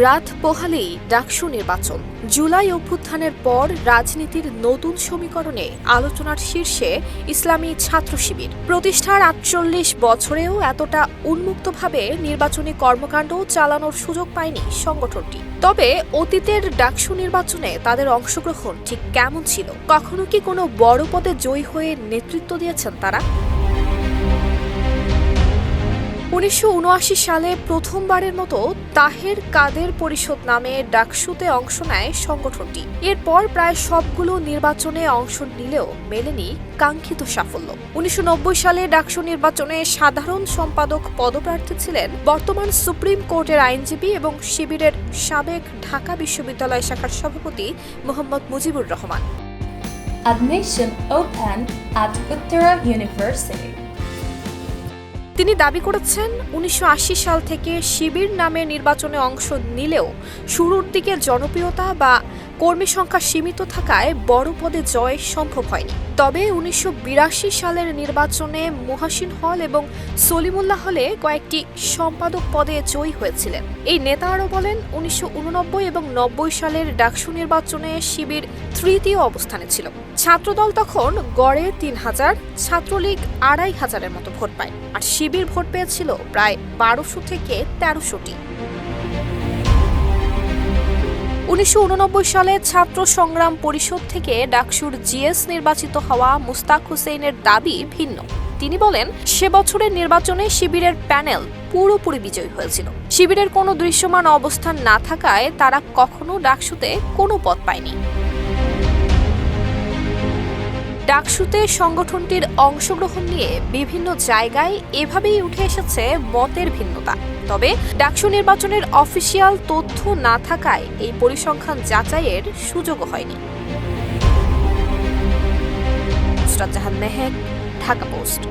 রাত পোহালেই ডাকসু নির্বাচন। জুলাই অভ্যুত্থানের পর রাজনীতির নতুন সমীকরণে আলোচনার শীর্ষে ইসলামী ছাত্র শিবির। প্রতিষ্ঠার আটচল্লিশ বছরেও এতটা উন্মুক্তভাবে নির্বাচনী কর্মকাণ্ড চালানোর সুযোগ পায়নি সংগঠনটি। তবে অতীতের ডাকসু নির্বাচনে তাদের অংশগ্রহণ ঠিক কেমন ছিল? কখনো কি কোনো বড় পদে জয়ী হয়ে নেতৃত্ব দিয়েছেন তারা? উনিশশো উনআশি সালে প্রথমবারের মতো তাহের কাদের পরিষদ নামে ডাকসুতে অংশ নেয় সংগঠনটি। এরপর প্রায় সবগুলো নির্বাচনে অংশ নিলেও মেলেনি কাঙ্ক্ষিত সাফল্য। উনিশশো নব্বই সালে ডাকসু নির্বাচনে সাধারণ সম্পাদক পদপ্রার্থী ছিলেন বর্তমান সুপ্রিম কোর্টের আইনজীবী এবং শিবিরের সাবেক ঢাকা বিশ্ববিদ্যালয় শাখার সভাপতি Mohammad Mujibur Rahman. Admission open at Uttara University. তিনি দাবি করেছেন, উনিশশো আশি সাল থেকে শিবির নামে নির্বাচনে অংশ নিলেও শুরুর দিকে জনপ্রিয়তা বা কর্মী সংখ্যা সীমিত থাকায় বড় পদে জয় সম্ভব হয়নি। তবে উনিশশো বিরাশি সালের নির্বাচনে মুহাসিন হল এবং সলিমুল্লাহ হলে কয়েকটি সম্পাদক পদে জয়ী হয়েছিলেন। এই নেতা আরও বলেন, উনিশশো উননব্বই এবং নব্বই সালের ডাকসু নির্বাচনে শিবির তৃতীয় অবস্থানে ছিল। ছাত্রদল তখন গড়ে তিন হাজার, ছাত্রলীগ আড়াই হাজারের মতো ভোট পায়। আর শিবির ভোট পেয়েছিল প্রায় বারোশো থেকে তেরোশোটি। উনিশশো উননব্বই সালে ছাত্র সংগ্রাম পরিষদ থেকে ডাকসুর জিএস নির্বাচিত হওয়া মুস্তাক হুসেইনের দাবি ভিন্ন। তিনি বলেন, সে বছরের নির্বাচনে শিবিরের প্যানেল পুরোপুরি বিজয়ী হয়েছিল। শিবিরের কোনো দৃশ্যমান অবস্থান না থাকায় তারা কখনো ডাকসুতে কোনো পদ পায়নি। ডাকসুতে সংগঠনটির অংশগ্রহণ নিয়ে বিভিন্ন জায়গায় এভাবেই উঠে এসেছে মতের ভিন্নতা। তবে ডাকসু নির্বাচনের অফিসিয়াল তথ্য না থাকায় এই পরিসংখ্যান যাচাইয়ের সুযোগও হয়নি। ঢাকা পোস্ট।